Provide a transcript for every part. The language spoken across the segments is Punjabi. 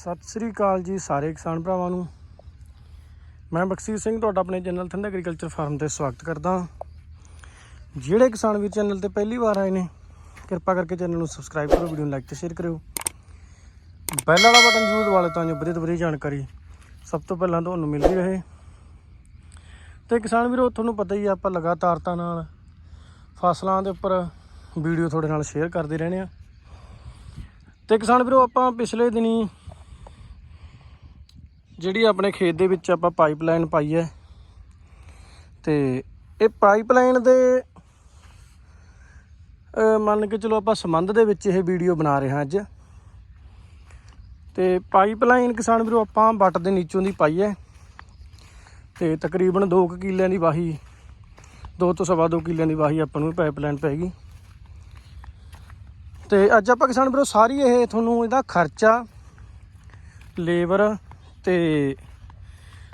ਸਤਿ ਸ੍ਰੀ ਅਕਾਲ ਜੀ ਸਾਰੇ ਕਿਸਾਨ ਭਰਾਵਾਂ ਨੂੰ। ਮੈਂ ਬਖਸ਼ੀਰ ਸਿੰਘ ਤੁਹਾਡਾ ਆਪਣੇ ਚੈਨਲ ਥੰਡ ਐਗਰੀਕਲਚਰ ਫਾਰਮ ਤੇ ਸਵਾਗਤ ਕਰਦਾ ਹਾਂ। ਜਿਹੜੇ ਕਿਸਾਨ ਵੀ ਚੈਨਲ ਤੇ ਪਹਿਲੀ ਵਾਰ ਆਏ ਨੇ, ਕਿਰਪਾ ਕਰਕੇ ਚੈਨਲ ਨੂੰ ਸਬਸਕ੍ਰਾਈਬ ਕਰੋ, ਵੀਡੀਓ ਨੂੰ ਲਾਈਕ ਤੇ ਸ਼ੇਅਰ ਕਰਿਓ। ਬੈਲ ਵਾਲਾ ਬਟਨ ਜ਼ਰੂਰ ਦਬਾ ਲਓ ਤਾਂ ਜੋ ਵਧੀਆ ਤੋਂ ਵਧੀਆ ਜਾਣਕਾਰੀ ਸਭ ਤੋਂ ਪਹਿਲਾਂ ਤੁਹਾਨੂੰ ਮਿਲਦੀ ਰਹੇ। ਤੇ ਕਿਸਾਨ ਵੀਰੋ, ਤੁਹਾਨੂੰ ਪਤਾ ਹੀ ਆ, ਆਪਾਂ ਲਗਾਤਾਰਤਾ ਨਾਲ ਫਸਲਾਂ ਦੇ ਉੱਪਰ ਵੀਡੀਓ ਤੁਹਾਡੇ ਨਾਲ ਸ਼ੇਅਰ ਕਰਦੇ ਰਹਿੰਦੇ ਆ ਤੇ ਕਿਸਾਨ ਵੀਰੋ, ਆਪਾਂ ਪਿਛਲੇ ਦਿਨੀ ਜਿਹੜੀ ਆਪਣੇ ਖੇਤ ਦੇ ਵਿੱਚ ਆਪਾਂ ਪਾਈਪਲਾਈਨ ਪਾਈ ਹੈ ਤੇ ਇਹ ਪਾਈਪਲਾਈਨ ਦੇ ਮੰਨ ਕੇ ਚਲੋ ਆਪਾਂ ਸੰਬੰਧ ਦੇ ਵਿੱਚ ਇਹ ਵੀਡੀਓ ਬਣਾ ਰਹੇ ਹਾਂ ਅੱਜ। ਤੇ ਪਾਈਪਲਾਈਨ ਕਿਸਾਨ ਵੀਰੋ ਆਪਾਂ ਵੱਟ ਦੇ ਨੀਚੋਂ ਦੀ ਪਾਈ ਹੈ ਤੇ ਤਕਰੀਬਨ 2 ਕਿੱਲਿਆਂ ਦੀ ਵਾਹੀ 2 ਤੋਂ ਸਵਾ 2 ਕਿੱਲਿਆਂ ਦੀ ਵਾਹੀ ਆਪਾਂ ਨੂੰ ਪਾਈਪਲਾਈਨ ਪੈਗੀ ਤੇ ਅੱਜ ਆਪਾਂ ਕਿਸਾਨ ਵੀਰੋ ਸਾਰੀ ਇਹ ਤੁਹਾਨੂੰ ਇਹਦਾ ਖਰਚਾ, ਲੇਬਰ ਤੇ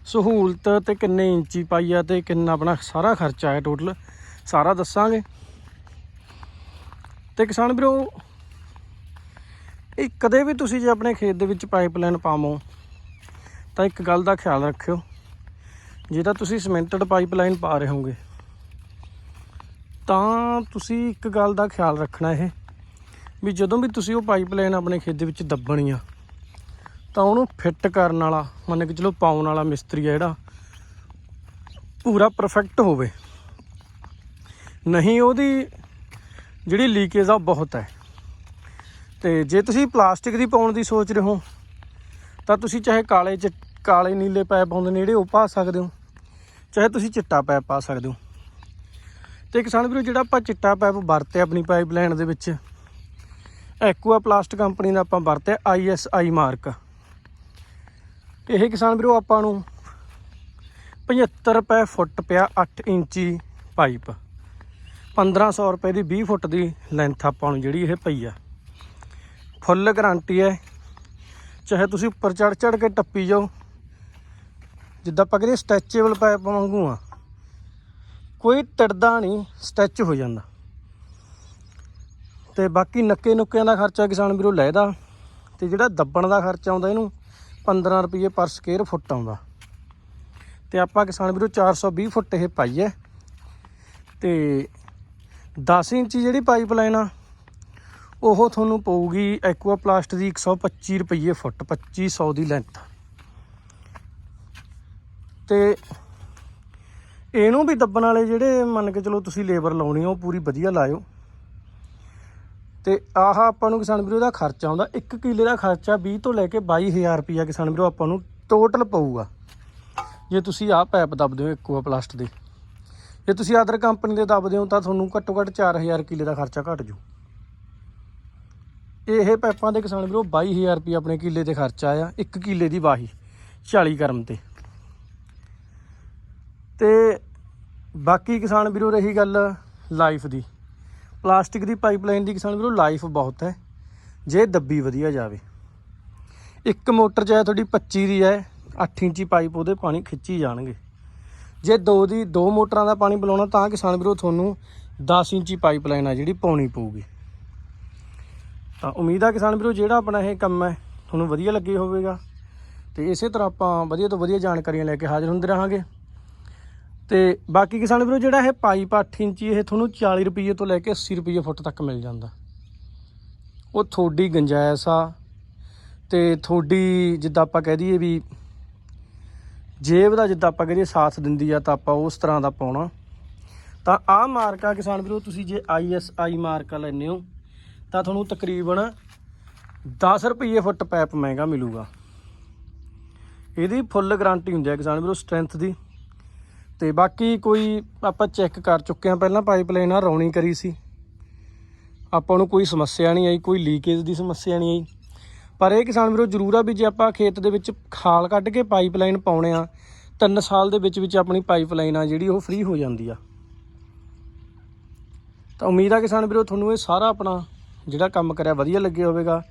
ਸਹੂਲਤ ਤੇ ਕਿੰਨੇ ਇੰਚੀ ਪਾਈ ਆ ਤੇ ਕਿੰਨਾ ਆਪਣਾ ਸਾਰਾ ਖਰਚਾ ਹੈ ਟੋਟਲ ਸਾਰਾ ਦੱਸਾਂਗੇ। ਤੇ ਕਿਸਾਨ ਵੀਰੋ, ਇਹ ਕਦੇ ਵੀ ਤੁਸੀਂ ਜੇ ਆਪਣੇ ਖੇਤ ਦੇ ਵਿੱਚ ਪਾਈਪਲਾਈਨ ਪਾਵੋ, ਤਾਂ ਇੱਕ ਗੱਲ ਦਾ ਖਿਆਲ ਰੱਖਿਓ ਜੇ ਤਾਂ ਤੁਸੀਂ ਸਿਮੈਂਟਡ ਪਾਈਪਲਾਈਨ ਪਾ ਰਹੇ ਹੋਗੇ ਤਾਂ ਤੁਸੀਂ ਇੱਕ ਗੱਲ ਦਾ ਖਿਆਲ ਰੱਖਣਾ ਇਹ, ਵੀ ਜਦੋਂ ਵੀ ਤੁਸੀਂ ਉਹ ਪਾਈਪਲਾਈਨ ਆਪਣੇ ਖੇਤ ਦੇ ਵਿੱਚ ਦੱਬਣੀ ਆ ਤਾਂ ਉਹਨੂੰ ਫਿੱਟ ਕਰਨ ਵਾਲਾ, ਮੰਨ ਕੇ ਚਲੋ ਪਾਉਣ ਵਾਲਾ ਮਿਸਤਰੀ ਆ ਜਿਹੜਾ, ਪੂਰਾ ਪਰਫੈਕਟ ਹੋਵੇ। ਨਹੀਂ, ਉਹਦੀ ਜਿਹੜੀ ਲੀਕੇਜ ਆ ਉਹ ਬਹੁਤ ਹੈ। ਤੇ ਜੇ ਤੁਸੀਂ ਪਲਾਸਟਿਕ ਦੀ ਪਾਉਣ ਦੀ ਸੋਚ ਰਹੇ ਹੋ, ਤਾਂ ਤੁਸੀਂ ਚਾਹੇ ਕਾਲੇ ਚ, ਕਾਲੇ ਨੀਲੇ ਪੈਪ ਆਉਂਦੇ ਨੇ ਜਿਹੜੇ ਉਹ ਪਾ ਸਕਦੇ ਹੋ, ਚਾਹੇ ਤੁਸੀਂ ਚਿੱਟਾ ਪੈਪ ਪਾ ਸਕਦੇ ਹੋ। ਤੇ ਕਿਸਾਨ ਵੀਰੋ, ਜਿਹੜਾ ਆਪਾਂ ਚਿੱਟਾ ਪੈਪ ਵਰਤਿਆ ਆਪਣੀ ਪਾਈਪਲਾਈਨ ਦੇ ਵਿੱਚ ਐਕੂਆ ਪਲਾਸਟ ਕੰਪਨੀ ਦਾ ਆਪਾਂ ਵਰਤਿਆ ਆਈਐਸਆਈ ਮਾਰਕ ਇਹ ਕਿਸਾਨ ਵੀਰੋ ਆਪਾਂ ਨੂੰ 75 ਰੁਪਏ ਫੁੱਟ ਪਿਆ 8 ਇੰਚੀ ਪਾਈਪ। 1500 ਰੁਪਏ ਦੀ 20 ਫੁੱਟ ਦੀ ਲੈਂਥ ਆਪਾਂ ਨੂੰ ਜਿਹੜੀ ਇਹ ਪਈ ਆ। ਫੁੱਲ ਗਾਰੰਟੀ ਹੈ। ਚਾਹੇ ਤੁਸੀਂ ਉੱਪਰ ਚੜ ਚੜ ਕੇ ਟੱਪੀ ਜਾਓ। ਜਿੱਦਾਂ ਆਪਾਂ ਕਹਿੰਦੇ ਸਟੈਚੇਬਲ ਪਾਈਪ ਵਾਂਗੂ ਆ। ਕੋਈ ਟੜਦਾ ਨਹੀਂ ਸਟ੍ਰੈਚ ਹੋ ਜਾਂਦਾ। ਤੇ ਬਾਕੀ ਨੱਕੇ ਨੁੱਕਿਆਂ ਦਾ ਖਰਚਾ ਕਿਸਾਨ ਵੀਰੋ ਲੈਦਾ ਤੇ ਜਿਹੜਾ ਦੱਬਣ ਦਾ ਖਰਚਾ ਆਉਂਦਾ ਇਹਨੂੰ 15 ਰੁਪਏ ਪਰ ਸਕੁਅਰ ਫੁੱਟ ਆਉਂਦਾ। ਤੇ ਆਪਾਂ ਕਿਸਾਨ ਵੀਰੋ 420 ਫੁੱਟ ਇਹ ਪਾਈ ਹੈ ਤੇ 10 ਇੰਚੀ ਜਿਹੜੀ ਪਾਈਪਲਾਈਨ ਆ, ਉਹ ਤੁਹਾਨੂੰ ਪਊਗੀ ਐਕੁਆ ਪਲਾਸਟ ਦੀ 125 ਰੁਪਏ ਫੁੱਟ 2500 ਦੀ ਲੈਂਥ ਤੇ ਇਹਨੂੰ ਵੀ ਦੱਬਣ ਵਾਲੇ ਜਿਹੜੇ ਮੰਨ ਕੇ ਚਲੋ ਤੁਸੀਂ ਲੇਬਰ ਲਾਉਣੀ ਆ, ਉਹ ਪੂਰੀ ਵਧੀਆ ਲਾਇਓ। ਤੇ ਆਹ ਆਪਾਂ ਨੂੰ ਕਿਸਾਨ ਵੀਰੋ ਦਾ ਖਰਚਾ ਆਉਂਦਾ। 1 ਕਿੱਲੇ ਦਾ ਖਰਚਾ 20 ਤੋਂ ਲੈ ਕੇ 22000 ਰੁਪਿਆ ਕਿਸਾਨ ਵੀਰੋ ਆਪਾਂ ਨੂੰ ਟੋਟਲ ਪਊਗਾ। ਜੇ ਤੁਸੀਂ ਆਹ ਪੈਪ ਦੱਬਦੇ ਹੋ ਐਕੁਆ ਪਲਾਸਟ ਦੇ। ਜੇ ਤੁਸੀਂ ਆਦਰ ਕੰਪਨੀ ਦੇ ਦੱਬਦੇ ਹੋ ਤਾਂ ਤੁਹਾਨੂੰ ਘੱਟੋ ਘੱਟ 4000 ਕਿੱਲੇ ਦਾ ਖਰਚਾ ਘਟ ਜੂ ਇਹ ਪੈਪਾਂ ਦੇ ਕਿਸਾਨ ਵੀਰੋ 22000 ਰੁਪਏ ਆਪਣੇ ਕਿੱਲੇ ਤੇ ਖਰਚਾ ਆ 1 ਕਿੱਲੇ ਦੀ ਵਾਹੀ 40 ਕਰਮ ਤੇ। ਤੇ ਬਾਕੀ ਕਿਸਾਨ ਵੀਰੋ ਰਹੀ ਗੱਲ ਲਾਈਫ ਦੀ। ਪਲਾਸਟਿਕ ਦੀ ਪਾਈਪਲਾਈਨ ਦੀ ਕਿਸਾਨ ਵੀਰੋ ਲਾਈਫ ਬਹੁਤ ਹੈ। ਜੇ ਦੱਬੀ ਵਧੀਆ ਜਾਵੇ। ਇੱਕ ਮੋਟਰ ਚਾਹੇ ਤੁਹਾਡੀ 25 ਦੀ ਹੈ 8 ਇੰਚੀ ਪਾਈਪ ਉਹਦੇ ਪਾਣੀ ਖਿੱਚੀ ਜਾਣਗੇ। ਜੇ ਦੋ ਦੀ, ਦੋ ਮੋਟਰਾਂ ਦਾ ਪਾਣੀ ਬੁਲਾਉਣਾ ਤਾਂ ਕਿਸਾਨ ਵੀਰੋ ਤੁਹਾਨੂੰ 10 ਇੰਚੀ ਪਾਈਪਲਾਈਨ ਆ ਜਿਹੜੀ ਪਾਉਣੀ ਪਊਗੀ। ਤਾਂ ਉਮੀਦ ਆ ਕਿਸਾਨ ਵੀਰੋ ਜਿਹੜਾ ਆਪਣਾ ਇਹ ਕੰਮ ਹੈ, ਤੁਹਾਨੂੰ ਵਧੀਆ ਲੱਗੇ ਹੋਵੇਗਾ। ਤੇ ਇਸੇ ਤਰ੍ਹਾਂ ਆਪਾਂ ਵਧੀਆ ਤੋਂ ਵਧੀਆ ਜਾਣਕਾਰੀਆਂ ਲੈ ਕੇ ਹਾਜ਼ਰ ਹੁੰਦੇ ਰਹਾਂਗੇ। ਤੇ ਬਾਕੀ ਕਿਸਾਨ ਵੀਰੋ, ਜਿਹੜਾ ਇਹ ਪਾਈਪ 8 ਇੰਚੀ, ਇਹ ਤੁਹਾਨੂੰ 40 ਰੁਪਏ ਤੋਂ ਲੈ ਕੇ 80 ਰੁਪਏ ਫੁੱਟ ਤੱਕ ਮਿਲ ਜਾਂਦਾ। ਉਹ ਥੋੜੀ ਗੰਜਾਇਸ਼ ਆ ਤੇ ਥੋੜੀ ਜਿੱਦਾਂ ਆਪਾਂ ਕਹਿ ਦਈਏ ਵੀ ਜੇਬ ਦਾ ਜਿੱਦਾਂ ਆਪਾਂ ਕਹਦੇ ਸਾਥ ਦਿੰਦੀ ਆ ਤਾਂ ਆਪਾਂ ਉਸ ਤਰ੍ਹਾਂ ਦਾ ਪਾਉਣਾ। ਤਾਂ ਆਹ ਮਾਰਕਾ ਕਿਸਾਨ ਵੀਰੋ, ਤੁਸੀਂ ਜੇ ਆਈਐਸਆਈ ਮਾਰਕਾ ਲੈਨੇ ਹੋ, ਤਾਂ ਤੁਹਾਨੂੰ ਤਕਰੀਬਨ 10 ਰੁਪਏ ਫੁੱਟ ਪਾਈਪ ਮਹਿੰਗਾ ਮਿਲੂਗਾ। ਇਹਦੀ ਫੁੱਲ ਗਾਰੰਟੀ ਹੁੰਦੀ ਹੈ ਕਿਸਾਨ ਵੀਰੋ, ਸਟਰੈਂਥ ਦੀ। ਤੇ ਬਾਕੀ ਕੋਈ ਆਪਾਂ ਚੈੱਕ ਕਰ ਚੁੱਕੇ ਹਾਂ, ਪਹਿਲਾਂ ਪਾਈਪਲਾਈਨ ਆ, ਰੌਣੀ ਕਰੀ ਸੀ। ਆਪਾਂ ਨੂੰ ਕੋਈ ਸਮੱਸਿਆ ਨਹੀਂ ਆਈ, ਕੋਈ ਲੀਕੇਜ ਦੀ ਸਮੱਸਿਆ ਨਹੀਂ ਆਈ। ਪਰ ਇਹ ਕਿਸਾਨ ਵੀਰੋ ਜ਼ਰੂਰ ਆ ਵੀ ਜੇ ਆਪਾਂ ਖੇਤ ਦੇ ਵਿੱਚ ਖਾਲ ਕੱਢ ਕੇ ਪਾਈਪਲਾਈਨ ਪਾਉਣੇ ਆ, ਤਿੰਨ ਸਾਲ ਦੇ ਵਿੱਚ ਵਿੱਚ ਆਪਣੀ ਪਾਈਪਲਾਈਨ ਆ ਜਿਹੜੀ ਉਹ ਫ੍ਰੀ ਹੋ ਜਾਂਦੀ ਆ। ਤਾਂ ਉਮੀਦ ਆ ਕਿਸਾਨ ਵੀਰੋ ਤੁਹਾਨੂੰ ਇਹ ਸਾਰਾ ਆਪਣਾ ਜਿਹੜਾ ਕੰਮ ਕਰਿਆ ਵਧੀਆ ਲੱਗਿਆ ਹੋਵੇਗਾ।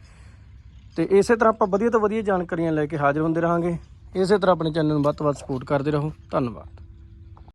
ਤੇ ਇਸੇ ਤਰ੍ਹਾਂ ਆਪਾਂ ਵਧੀਆ ਤੋਂ ਵਧੀਆ ਜਾਣਕਾਰੀਆਂ ਲੈ ਕੇ ਹਾਜ਼ਰ ਹੁੰਦੇ ਰਹਾਂਗੇ। ਇਸੇ ਤਰ੍ਹਾਂ ਆਪਣੇ ਚੈਨਲ ਨੂੰ ਵੱਧ ਤੋਂ ਵੱਧ ਸਪੋਰਟ ਕਰਦੇ ਰਹੋ। ਧੰਨਵਾਦ।